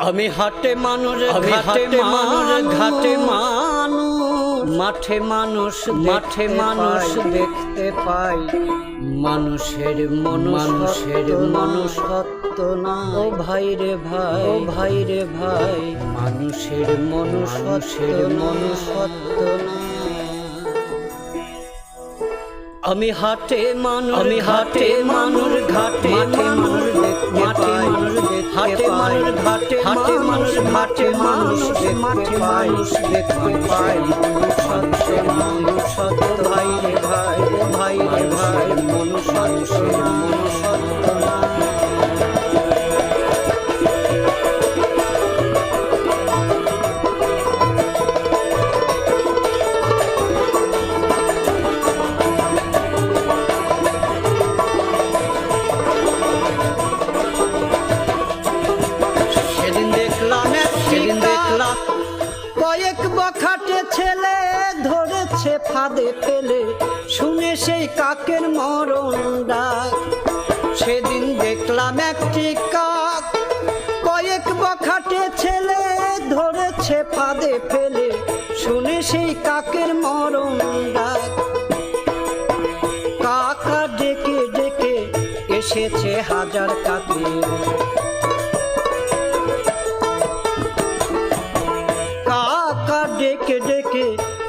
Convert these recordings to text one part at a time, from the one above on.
আমি হাটে মানুষ আমি হাটে মানুষ ঘাটে মানুষ। মাঠে মানুষ মাঠে মানুষ দেখতে পাই। মানুষের মন মানুষের মনুষ্যত্ব না। ও ভাই রে ভাই। ও ভাই রে ভাই। মানুষের মনুষ্যের মনুষ্যত্ব না। আমি হাটে মানুষ আমি হাটে মানুষ ঘাটে মানুষ মাঠে মানুষ হাটে মানুষ ঘাটে হাটে মানুষ ঘাটে মানুষ মাঠে মানুষ দেখতে পাই বখাটে ছেলে ধরেছে ফাঁদে ফেলে। শুনে সেই কাকের মরণ ডাক। সেদিন দেখলাম একটি কাক। কয়েক বখাটে ছেলে ধরেছে ফাঁদে ফেলে। শুনে সেই কাকের মরণ ডাক। কাকা ডেকে ডেকে এসেছে হাজার কাকে।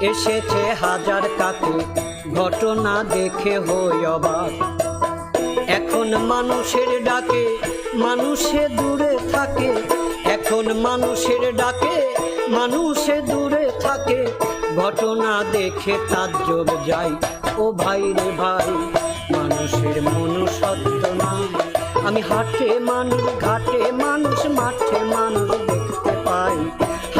এসেছে হাজার কাকে, ঘটনা দেখে হই অবাক। এখন মানুষের ডাকে, মানুষে দূরে থাকে। এখন মানুষের ডাকে, মানুষে দূরে থাকে। ঘটনা দেখে তার তাজ্জব যাই। ও ভাই রে ভাই, মানুষের মনুষ্যত্ব না। আমি হাটে মানুষ, ঘাটে মানুষ, মাঠে মানুষ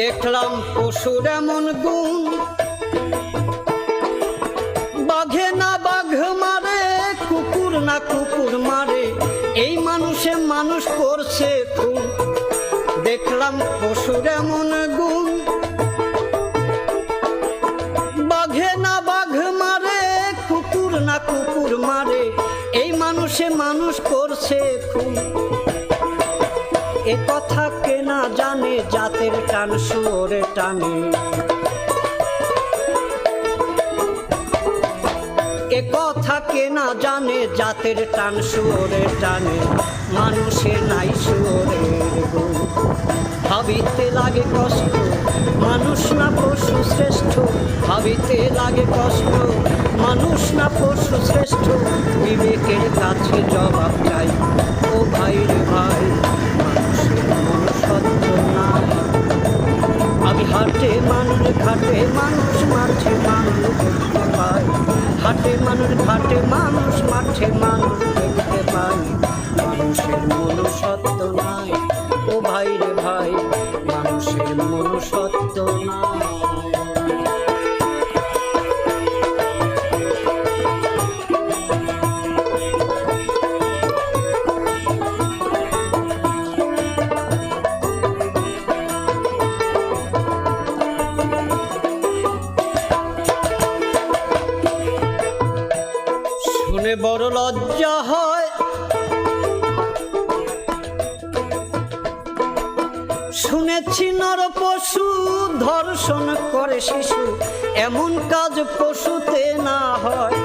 দেখলাম পশুর এমন গুণ। বাঘে না বাঘ মারে, কুকুর না কুকুর মারে, এই মানুষে মানুষ করছে খুন। দেখলাম পশুর এমন গুণ। বাঘে না বাঘ মারে, কুকুর না কুকুর মারে, এই মানুষে মানুষ করছে খুন। এ কথা কে না জানে, জাতের টান সুরে টানে। এ কথা কে না জানে, জাতের টান সুরে টানে। মানুষের নাই সুরের ভাবিতে লাগে কষ্ট, মানুষ না পশু শ্রেষ্ঠ। ভাবিতে লাগে কষ্ট, মানুষ না পশু শ্রেষ্ঠ। বিবেকের কাছে জবাব চাই, ও ভাই রে ভাই। মানুষ মাঠে মানুষ দেখতে পাই হাটে মানুষ, ঘাটে মানুষ মাঠে মানুষ দেখতে পাই মানুষের মনুষ্যত্ব বড় লজ্জা হয়। শুনেছি নর পশু ধর্ষণ করে শিশু, এমন কাজ পশুতে না হয়।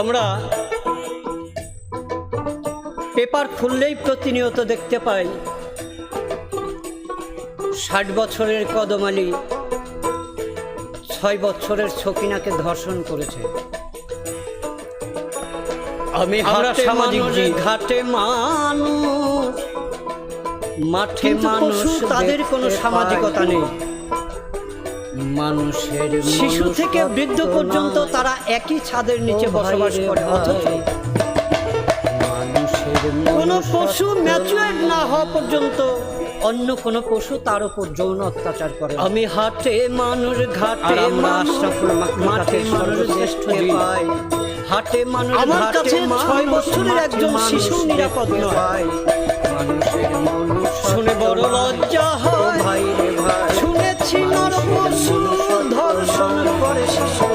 আমরা পেপার খুললেই প্রতিনিয়ত দেখতে পাই, ষাট বছরের কদমালি ছয় বছরের ছকিনাকে ধর্ষণ করেছে। আমি আমরা সামাজিক ঘাটে মানুষ। মাঠে মানুষ তাদের কোনো সামাজিকতা নেই। মানুষের শিশু থেকে বৃদ্ধ পর্যন্ত তারা একই ছাদের নিচে বসবাস করে অথচ কোনো পশু ম্যাচুয়ার না হওয়া পর্যন্ত অন্য কোনো পশু তার উপর যৌন অত্যাচার করে। আমি হাটে মানুষ ঘাটে মাঠে সর্বশ্রেষ্ঠ পাই। হাটে মানুষ আমার কাছে ছয় বছরের একজন শিশু নিরাপদ নয়। শুনে বড় লজ্জা হয়। ভাই শুনেছি নর পশু ধর্ষণ করে শিশু।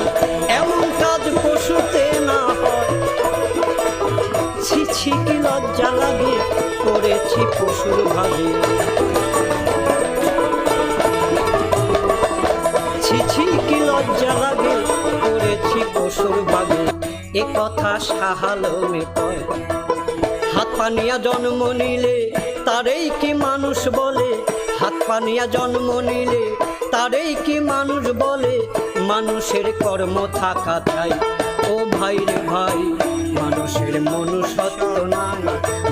এমন কাজ পশুতে না হয়। ছি ছি কি লজ্জা করেছি পশুর ভাগে ছি ছি, কি লজ্জা লাগে, করেছি পশুর ভাগে এ কথা সাহালমে কয় হাত পানিয়া জন্ম নিলে তারেই কি মানুষ বলে? হাত পানিয়া জন্ম নিলে তারেই কি মানুষ বলে? মানুষের কর্ম থাকা চাই। ও ভাই রে ভাই, মানুষের মনুষ্যত্ব নাই।